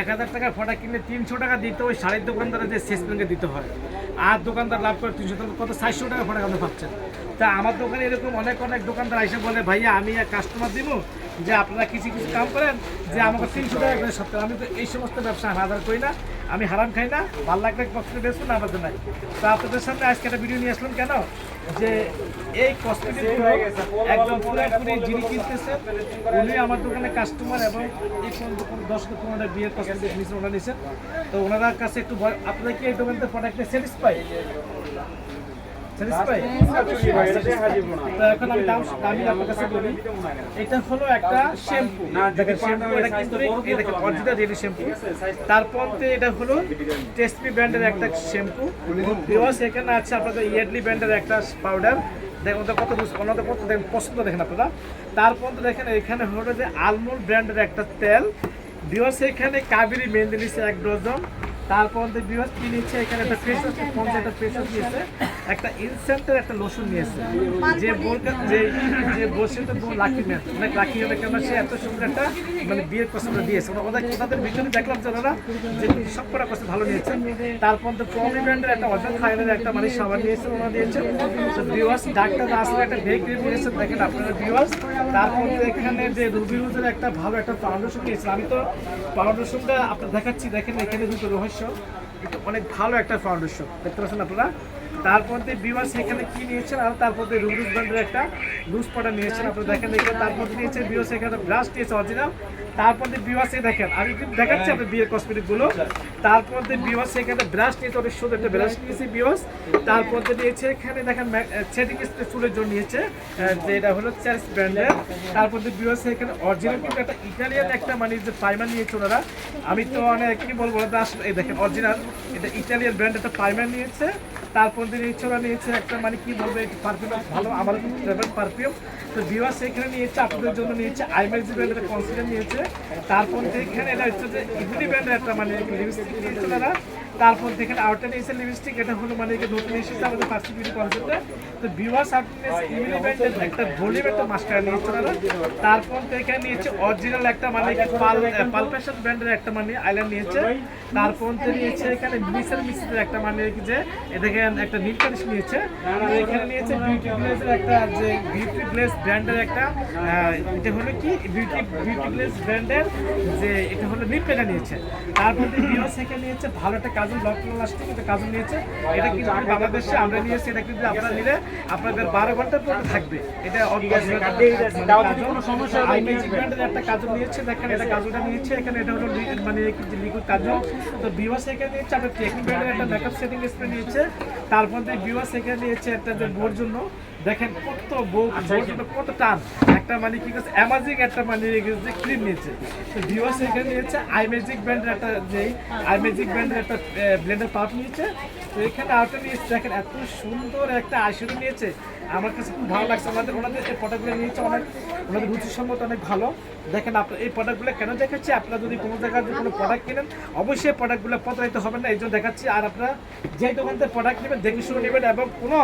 এক হাজার টাকার ফটা কিনলে তিনশো টাকা দিতে ওই শাড়ির দোকানদারে যে শেষ ব্যাংকে দিতে হয়। আর দোকানদার লাভ করে তিনশো টাকা, কত সাতশো টাকা ফটা আপনি পাচ্ছেন। তা আমার দোকানে এরকম অনেক অনেক দোকানদার এসে বলে, ভাইয়া, আমি কাস্টমার দিব যে আপনারা কিছু কিছু কাম করেন যে আমাকে তিনশো টাকা করে সপ্তাহে আমি তো এই সমস্ত ব্যবসা হাজার করি না আমি হারাম খাই না ভালো লাগলে কষ্ট বেসবো না আমাদের নাই তো আপনাদের সামনে আজকে একটা ভিডিও নিয়ে আসলাম কেন? যে এই কসমেটিক একদম পুরোপুরি যিনি কিনতেছেন উনি আমার দোকানে কাস্টমার এবং এই কোন দোকান দশ থেকে পনেরো বিয়ের কসমেটিক নিয়েছেন ওনারা নিয়েছেন। তো ওনার কাছে একটু আপনারা কি এই দোকানতে প্রোডাক্টে স্যাটিসফাই তো এখন আমি দাম দামি আপনার কাছে বলি। এটা হলো একটা শ্যাম্পু। দেখেন শ্যাম্পু এটা কিন্তু দেখেন অরিজিনাল রেডি শ্যাম্পু। তারপর এটা হলো ব্র্যান্ডের একটা শ্যাম্পু। এখানে আছে আপনাদের ব্র্যান্ডের একটা পাউডার। দেখুন ওদের কত ওনাদের কত দেখেন পছন্দ দেখেন আপনারা। তারপর তো দেখেন এখানে হলো যে আলমোল ব্র্যান্ডের একটা তেল। বিকজ এখানে কাবেরি মেহেন্দি নিচ্ছে এক ডজন। তারপর বিভাস কি নিচ্ছে এখানে একটা ফেস ওয়াশ পঞ্চাশ একটা ফেস ওয়াশ নিয়েছে একটা ইনসেন্টের একটা লোশন নিয়েছে। যে বোরকা যে যে বসে তো বউ লাকি ম্যান অনেক লাকি হবে কেন সে এত সুন্দর একটা মানে বিয়ের পছন্দ দিয়েছে। ওদের ওদের ভিতরে দেখলাম যে ওরা যে সব কটা পছন্দ ভালো নিয়েছে। তারপর তো প্রমি ব্র্যান্ডের একটা অর্জন খাইলের একটা মানে সাবান নিয়েছে ওরা দিয়েছে। তো বিওয়াস ডাক্তার আসলে একটা ক্রিম নিয়েছে দেখেন আপনারা বিওয়াস তারপর এখানে যে রুবি রোজের একটা ভালো একটা ফাউন্ডেশন নিয়েছে। আমি তো ফাউন্ডেশনটা আপনার দেখাচ্ছি। দেখেন এখানে দুটো রহস্য অনেক ভালো একটা ফাউন্ডেশন দেখতে পাচ্ছেন আপনারা? তারপর দিয়ে বিমাস এখানে কি নিয়েছেন? আর তারপর দিয়ে ব্র্যান্ডের একটা লুজ পাটা নিয়েছেন। আপনারা দেখেন এখানে তারপর দিয়ে নিয়েছেন বিওস এখানে ব্রাশ নিয়েছে অরিজিনাল তারপর দিয়ে এ দেখেন, আমি কিন্তু দেখাচ্ছি আপনার বিয়ের কসমেটিকগুলো। তারপর দিয়ে বিওয়াস এখানে ব্রাশ নিয়েছে, অনেক সুন্দর একটা ব্রাশ নিয়েছে বিওয়াস তারপর দিয়ে নিয়েছে এখানে দেখেন সেটিং স্প্রে চুলের জন্য নিয়েছে যে এটা হলো চার্স ব্র্যান্ডের তারপর দিয়ে বিওয়াস এখানে অরিজিনাল কিন্তু একটা ইটালিয়ান একটা মানে যে পাইমার নিয়েছে ওনারা। আমি তো অনেক কি বলব এই দেখেন অরিজিনাল এটা ইটালিয়ান ব্র্যান্ড একটা পাইমার নিয়েছে। তারপর দিন এছাড়া নিয়েছে একটা মানে কি বলব, একটু পারফিউম ভালো, আমার ফেভারিট পারফিউম তো বিওয়াস এখানে নিয়েছে, আপনাদের জন্য নিয়েছে আইম্যাক্স ব্র্যান্ডের কনসিলার নিয়েছে। তারপর এখানে এটা হচ্ছে যে ইভিনি ব্র্যান্ডের একটা মানে লিপস্টিক নিয়েছে তারা। তারপর দেখেন আউটার নিয়েছে লিপস্টিক এটা হলো মানে কি নতুন এসেছে আমাদের ফার্স্ট বিউটি কনসেপ্টে তো আউটার ইভুনি ব্র্যান্ডের একটা ভলিউম একটা মাস্কারা নিয়েছে তারা। তারপর থেকে এখানে নিয়েছে অরিজিনাল একটা মানে পাল পালপেশন ব্র্যান্ডের একটা মানে আইল্যান্ড নিয়েছে। তারপর থেকে নিয়েছে এখানে মিসেল মিসের একটা মানে কি যে, এ দেখেন একটা নীল পালিশ নিয়েছে। এখানে নিয়েছে বিউটি গ্লেজের একটা যে বিউটি গ্লেজ ব্র্যান্ডের একটা এটা হলো কি? বিউটি বিউটি গ্লেজ ব্র্যান্ডের যে, এটা হলো নীল পেটা নিয়েছে। তারপর বিও সেকে নিয়েছে ভালো একটা কাজল লাস্টিং এটা কাজল নিয়েছে। এটা কিন্তু বাংলাদেশে আমরা নিয়েছি এটা কিন্তু আপনারা নিলে আপনাদের বারো ঘণ্টা পর্যন্ত থাকবে। এটা একটা কাজল নিয়েছে দেখেন এটা কাজলটা নিয়েছে এখানে এটা হলো মানে লিকুইড কাজল। তো বিওয়াস এখানে নিয়েছে আপনার টেকনিক ব্র্যান্ডের একটা মেকআপ সেটিং স্প্রে নিয়েছে। তারপর দিয়ে বিওয়াস এখানে নিয়েছে একটা যে বোর জন্য। দেখেন কত বউ বোর জন্য কত টান। একটা মানে কি করছে অ্যামাজিং একটা মানে যে ক্রিম নিয়েছে। তো বিওয়াস এখানে নিয়েছে আইমেজিক ব্র্যান্ডের একটা যে আইমেজিক ব্র্যান্ডের একটা ব্লেন্ডার পাউচ নিয়েছে। তো এখানে আউটার নিয়েছে দেখেন এত সুন্দর একটা আইশ্যাডো নিয়েছে। আমার কাছে খুব ভালো লাগছে। ওনাদের ওনাদের এই প্রোডাক্টগুলো নিয়েছে অনেক, ওনাদের রুচিসম্মত অনেক ভালো। দেখেন আপনার এই প্রোডাক্টগুলো কেন দেখাচ্ছি আপনারা যদি কোনো জায়গায় কোনো প্রোডাক্ট কিনেন, অবশ্যই প্রোডাক্টগুলো প্রতারিত হবেন না। এই জন্য দেখাচ্ছি। আর আপনারা যেই দোকান থেকে প্রোডাক্ট নেবেন, দেখে শুনে নেবেন এবং কোনো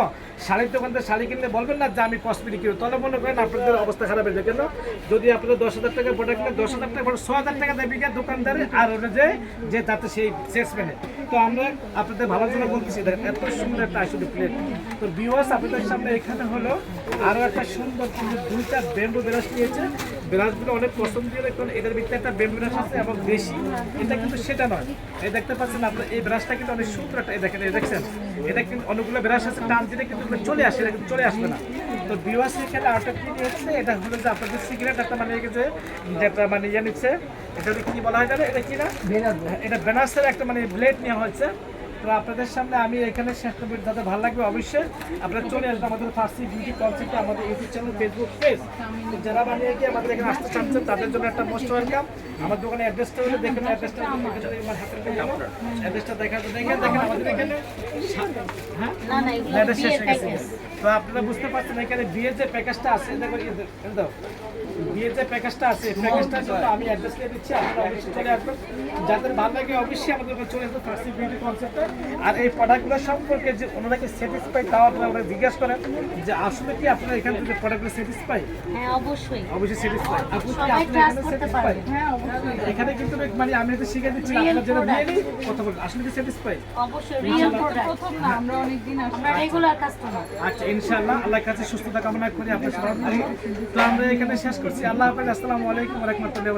শাড়ির দোকান থেকে শাড়ি কিনলে বলবেন না যে আমি কসমেটিক কিনবো। তাহলে মনে করেন আপনাদের অবস্থা খারাপ হয়ে কেন? যদি আপনাদের দশ হাজার টাকা প্রোডাক্ট কিনে দশ হাজার টাকা ছ হাজার টাকা দেবে দোকানদারে, আর ওটা যে যে তাতে সেই সেলসম্যানে তো আমরা আপনাদের ভালোর জন্য বলতেছি দেখেন এত সুন্দর একটা আসলে প্লেট তো বিওয়াস আপনাদের সামনে এখানে হলো আরও একটা সুন্দর কিন্তু দুইটা বেম্বু বেরাস নিয়েছে ব্রাশগুলো অনেক পছন্দ দিয়ে দেখুন এটার ভিতরে একটা ব্রাশ আছে এবং বেশি এটা কিন্তু সেটা নয়। এই দেখতে পাচ্ছেন আপনার এই ব্রাশটা কিন্তু অনেক সুন্দর একটা দেখেন এই দেখছেন? এটা কিন্তু অনেকগুলো ব্রাশ আছে টান দিলে কিন্তু চলে আসে এটা কিন্তু চলে আসবে না। তো বিওয়াস এখানে আরেকটা কি নিয়েছে এটা হলো যে আপনাদের সিগারেট একটা মানে যে যেটা মানে ইয়ে নিচ্ছে এটা কি বলা হয় এটা কি না? এটা বেনাসের একটা মানে ব্লেড নেওয়া হয়েছে। তো আপনাদের সামনে আমি এখানে শেষ করব। যাতে ভালো লাগবে অবশ্যই, আপনারা চলে আসবেন আমাদের ফার্সি বিউটি কনসেপ্টে, আমাদের ইউটিউব চ্যানেল ফেসবুক পেজ। যারা বানিয়ে গিয়ে আমাদের এখানে আসতে চাচ্ছেন, তাদের জন্য একটা মোস্ট ওয়েলকাম আমার দোকানে অ্যাড্রেসটা হলে, দেখেন অ্যাড্রেসটা অ্যাড্রেসটা দেখা দেখেন দেখেন আমাদের এখানে। হ্যাঁ? না না এগুলো এটা শেষ হয়ে গেছে। তো আপনারা বুঝতে পারছেন এখানে বিয়ের যে প্যাকেজটা আছে দেখো এই যে- এই দাও। বিয়ের যে প্যাকেজটা আছে এই প্যাকেজটা জন্য আমি অ্যাড্রেস দিয়ে দিচ্ছি আপনারা অবশ্যই চলে আসবেন। যাদের ভালো লাগে অবশ্যই আমাদের চলে আসবেন ফার্সি বিউটি কনসেপ্টে আর এই প্রোডাক্টগুলো সম্পর্কে যে ওনারাকে স্যাটিসফাই তাও আপনারা ওনারা জিজ্ঞাসা করেন যে আসলে কি আপনারা এখান থেকে প্রোডাক্টগুলো স্যাটিসফাই হ্যাঁ অবশ্যই। অবশ্যই স্যাটিসফাই স্যাটিসফাই হ্যাঁ অবশ্যই। এখানে কিন্তু মানে আমি তো শিখে দিচ্ছি আপনারা product. নিয়ে নিই কথা বলুন। আসলে কি স্যাটিসফাই অবশ্যই রিয়েল প্রোডাক্ট প্রথম না আমরা অনেকদিন কাস্টমার আচ্ছা ইনশাআল্লাহ, আল্লাহর কাছে সুস্থতা কামনা করি, আপনার সবার তো আমরা এখানে শেষ করছি। আল্লাহ হাফেজ, আসসালামু আলাইকুম ওয়া রাহমাতুল্লাহি